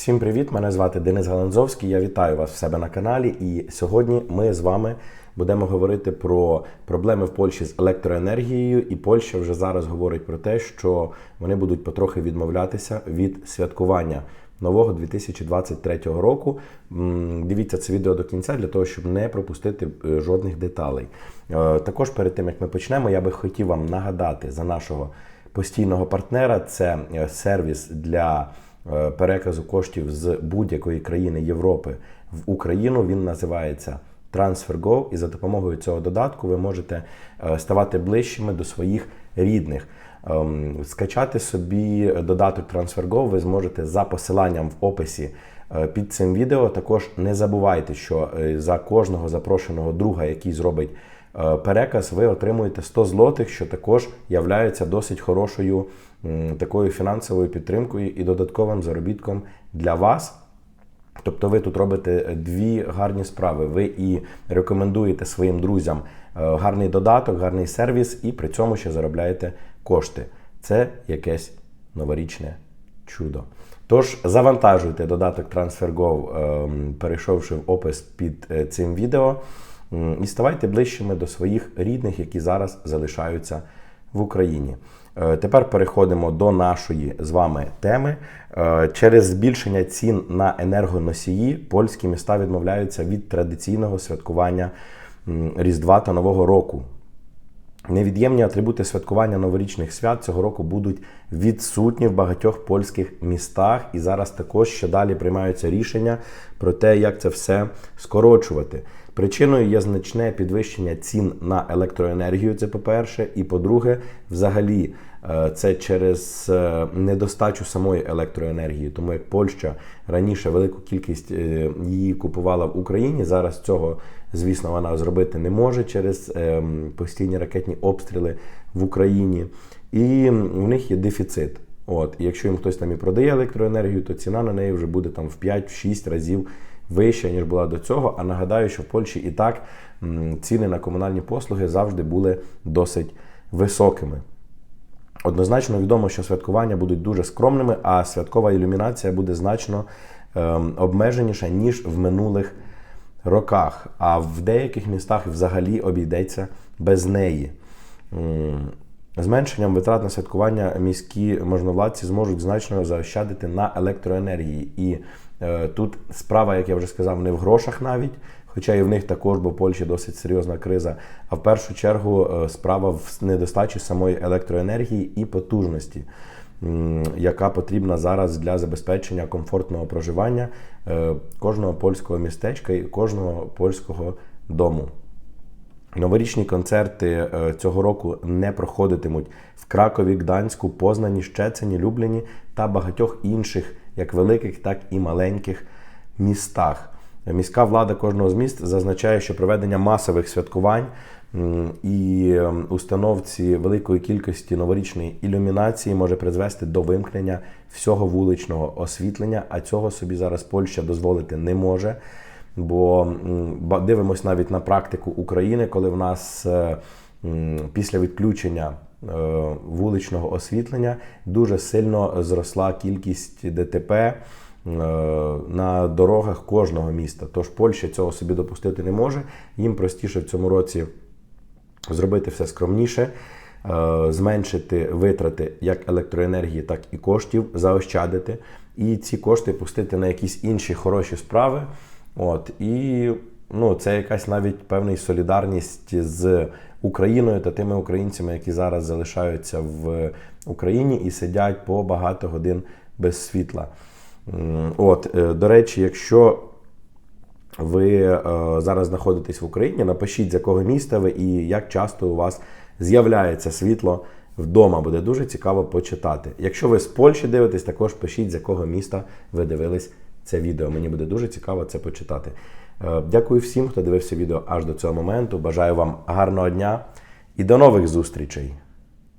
Всім привіт! Мене звати Денис Галанзовський. Я вітаю вас в себе на каналі. І сьогодні ми з вами будемо говорити про проблеми в Польщі з електроенергією. І Польща вже зараз говорить про те, що вони будуть потрохи відмовлятися від святкування нового 2023 року. Дивіться це відео до кінця для того, щоб не пропустити е, жодних деталей. Е, Також перед тим як ми почнемо, я би хотів вам нагадати за нашого постійного партнера. Це е, сервіс для переказу коштів з будь-якої країни Європи в Україну. Він називається TransferGo, і за допомогою цього додатку ви можете е, ставати ближчими до своїх рідних. Ем, Скачати собі додаток TransferGo ви зможете за посиланням в описі е, під цим відео. Також не забувайте, що е, за кожного запрошеного друга, який зробить е, переказ, ви отримуєте 100 злотих, що також являється досить хорошою такою фінансовою підтримкою і додатковим заробітком для вас. Тобто ви тут робите дві гарні справи. Ви і рекомендуєте своїм друзям е, гарний додаток, гарний сервіс, і при цьому ще заробляєте кошти. Це якесь новорічне чудо. Тож завантажуйте додаток TransferGo, ем, перейшовши в опис під е, цим відео, і ставайте ближчими до своїх рідних, які зараз залишаються в Україні. Е, Тепер переходимо до нашої з вами теми. Е, Через збільшення цін на енергоносії польські міста відмовляються від традиційного святкування Різдва та Нового року. Невід'ємні атрибути святкування новорічних свят цього року будуть відсутні в багатьох польських містах, і зараз також ще далі приймаються рішення про те, як це все скорочувати. Причиною є значне підвищення цін на електроенергію. Це по-перше, і по-друге, взагалі, е, це через е, недостачу самої електроенергії, тому як Польща раніше велику кількість е, її купувала в Україні. Зараз цього, звісно, вона зробити не може через постійні ракетні обстріли в Україні, і в них є дефіцит. От, і якщо їм хтось там і продає електроенергію, то ціна на неї вже буде там в 5-6 разів вища, ніж була до цього. А нагадаю, що в Польщі і так ціни на комунальні послуги завжди були досить високими. Однозначно відомо, що святкування будуть дуже скромними, а святкова ілюмінація буде значно ем, обмеженіша, ніж в минулих роках. А в деяких містах взагалі обійдеться без неї. Зменшенням витрат на святкування міські можновладці зможуть значно заощадити на електроенергії. І тут справа, як я вже сказав, не в грошах навіть, хоча і в них також, бо в Польщі досить серйозна криза. А в першу чергу е, справа в недостачі самої електроенергії і потужності, яка потрібна зараз для забезпечення комфортного проживання е, кожного польського містечка і кожного польського дому. Новорічні концерти е, цього року не проходитимуть в Кракові, Гданську, Познані, Щецині, Любліні та багатьох інших, як великих, так і маленьких містах. Міська влада кожного з міст зазначає, що проведення масових святкувань і ем, установці великої кількості новорічної ілюмінації може призвести до вимкнення всього вуличного освітлення, а цього собі зараз Польща дозволити не може. Бо дивимось навіть на практику України, коли в нас е, після відключення вуличного освітлення дуже сильно зросла кількість ДТП е, на дорогах кожного міста. Тож Польща цього собі допустити не може. Їм простіше в цьому році зробити все скромніше, е, зменшити витрати як електроенергії, так і коштів, заощадити, і ці кошти пустити на якісь інші хороші справи. От і ну, це якась навіть певна солідарність з Україною та тими українцями, які зараз залишаються в Україні і сидять по багато годин без світла. От, е, до речі, якщо ви е, зараз знаходитесь в Україні, напишіть, з якого міста ви і як часто у вас з'являється світло вдома. Буде дуже цікаво почитати. Якщо ви з Польщі дивитесь, також пишіть, з якого міста ви дивились це відео. Мені буде дуже цікаво це почитати. Е, Дякую всім, хто дивився відео аж до цього моменту. Бажаю вам гарного дня і до нових зустрічей!